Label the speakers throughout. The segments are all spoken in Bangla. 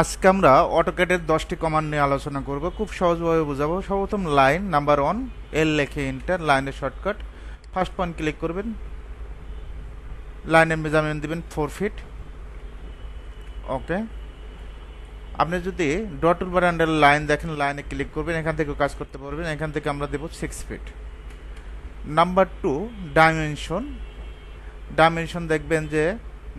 Speaker 1: আজকে আমরা অটোক্যাটের দশটি কমান্ড নিয়ে আলোচনা করব। খুব সহজভাবে বোঝাবো। সর্বপ্রথম লাইন নাম্বার ওয়ান এল লেখে ইন্টার লাইনের শর্টকাট ফার্স্ট পয়েন্ট ক্লিক করবেন। লাইনের মেজারমেন্ট দেবেন ফোর ফিট ওকে আপনি যদি ডট টুলবার আন্ডার লাইন দেখেন লাইনে ক্লিক করবেন, এখান থেকে কাজ করতে পারবেন। এখান থেকে আমরা দেবো six feet number two dimension dimension দেখবেন যে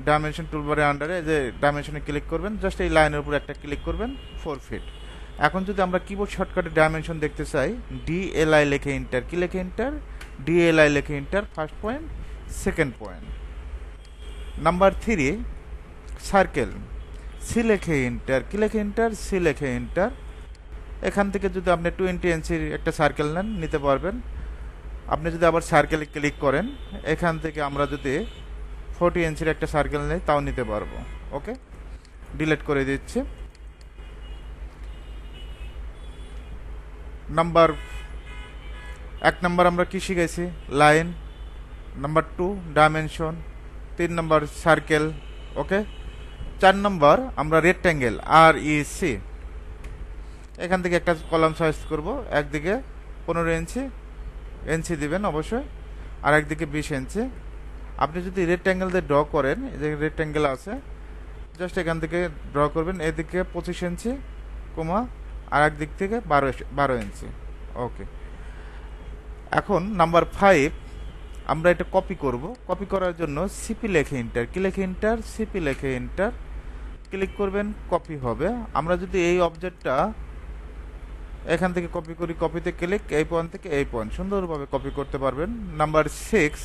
Speaker 1: ডাইমেনশন টুলবারের আন্ডারে যে ডাইমেনশনে ক্লিক করবেন জাস্ট এই লাইনের উপর একটা ক্লিক করবেন ফোর ফিট এখন যদি আমরা কিবোর্ড শর্টকাটে ডাইমেনশন দেখতে চাই ডিএলআই লেখে ইন্টার কি লেখে ইন্টার ডিএলআই লেখে enter first point second point number three circle C লেখে ইন্টার কি লেখে ইন্টার সি লেখে ইন্টার এখান থেকে যদি আপনি টোয়েন্টি ইঞ্চির একটা সার্কেল নেন, নিতে পারবেন। আপনি যদি আবার সার্কেলে ক্লিক করেন, এখান থেকে আমরা যদি ফোর্টি ইঞ্চির একটা সার্কেল নেই, তাও নিতে পারব ওকে ডিলিট করে দিচ্ছি। নাম্বার এক নাম্বার আমরা কি শিখেছি? লাইন নাম্বার টু ডাইমেনশন তিন নাম্বার সার্কেল ওকে চার নম্বর আমরা রেক্ট্যাঙ্গেল আর ই সি এখান থেকে একটা কলাম সাইজ করব, একদিকে পনেরো ইঞ্চি ইঞ্চি দিবেন অবশ্যই, আর একদিকে বিশ ইঞ্চি। আপনি যদি রেক্ট্যাঙ্গেল দিয়ে ড্র করেন, এই যে রেক্ট্যাঙ্গেল আছে জাস্ট এখান থেকে ড্র করবেন, এদিকে পঁচিশ ইঞ্চি কমা আর দিক থেকে বারো বারো ইঞ্চি ওকে এখন নাম্বার ফাইভ আমরা এটা কপি করব। কপি করার জন্য সিপি লেখে ইন্টার কি লেখে ইন্টার সিপি লেখে ইন্টার ক্লিক করবেন কপি হবে। আমরা যদি এই অবজেক্টটা এখান থেকে কপি করি কপিতে ক্লিক এই পয়েন্ট থেকে এই পয়েন্ট সুন্দরভাবে কপি করতে পারবেন। Number six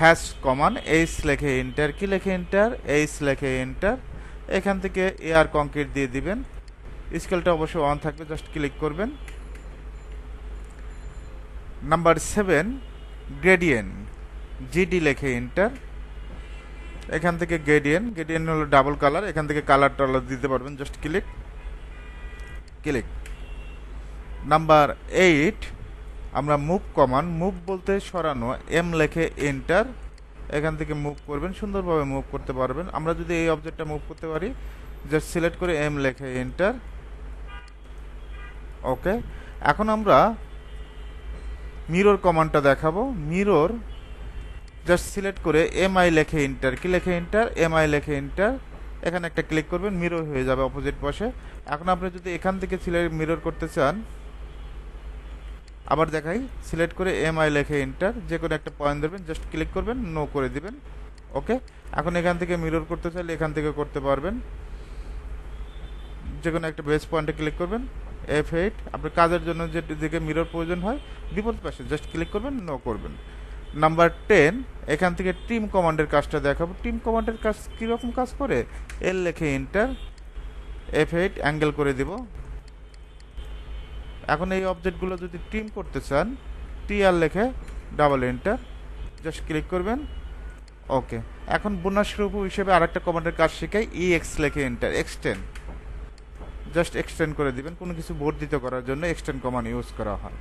Speaker 1: hash command H লেখে এন্টার কি লেখে এন্টার এইচ লেখে এন্টার এখান থেকে এয়ার কংক্রিট দিয়ে দিবেন। স্কেলটা অবশ্যই অন থাকবে জাস্ট ক্লিক করবেন। নাম্বার সেভেন গ্রেডিয়েন জিডি লেখে এন্টার এখান থেকে গ্রেডিয়েন গ্রেডিয়েন হলো ডাবল কালার এখান থেকে কালার টালার দিতে পারবেন just click click number eight আমরা মুভ কমান মুভ বলতে সরানো এম লেখে এন্টার এখান থেকে মুভ করবেন, সুন্দরভাবে মুভ করতে পারবেন। আমরা যদি এই অবজেক্টটা মুভ করতে পারি জাস্ট সিলেক্ট করে এম লেখে এন্টার ওকে এখন আমরা মিরর কমান্ডটা দেখাবো। মিরর জাস্ট সিলেক্ট করে এম আই লেখে এন্টার কি লেখে এন্টার এম আই লেখে এন্টার এখানে একটা ক্লিক করবেন মিরর হয়ে যাবে অপোজিট পাশে। এখন আপনি যদি এখান থেকে সিলেক্ট মিরর করতে চান আবার দেখাই সিলেক্ট করে এম আই লেখে এন্টার যে কোনো একটা পয়েন্ট দেবেন জাস্ট ক্লিক করবেন নো করে দিবেন ওকে এখন এখান থেকে মিরর করতে চাইলে এখান থেকে করতে পারবেন। যে কোনো একটা বেস পয়েন্টে ক্লিক করবেন এফ এইট আপনার কাজের জন্য যে দিকে মিরর প্রয়োজন হয় বিপরীত পাশে জাস্ট ক্লিক করবেন নো করবেন। নাম্বার টেন এখান থেকে টিম কমান্ডের কাজটা দেখাবো। টিম কমান্ডের কাজ কীরকম কাজ করে? এল লেখে এন্টার এফ এইট অ্যাঙ্গেল করে দিব। এখন এই অবজেক্টগুলো যদি টিম করতে চান টি আর লেখে ডাবল এন্টার জাস্ট ক্লিক করবেন ওকে এখন বোনাস বোনাসরূপ হিসেবে আরেকটা কমান্ডের কাজ শেখাই ই এক্স লেখে এন্টার এক্সটেন্ড জাস্ট এক্সটেন্ড করে দিবেন, কোনো কিছু বর্ধিত করার জন্য এক্সটেন্ড কমান্ড ইউজ করা হয়।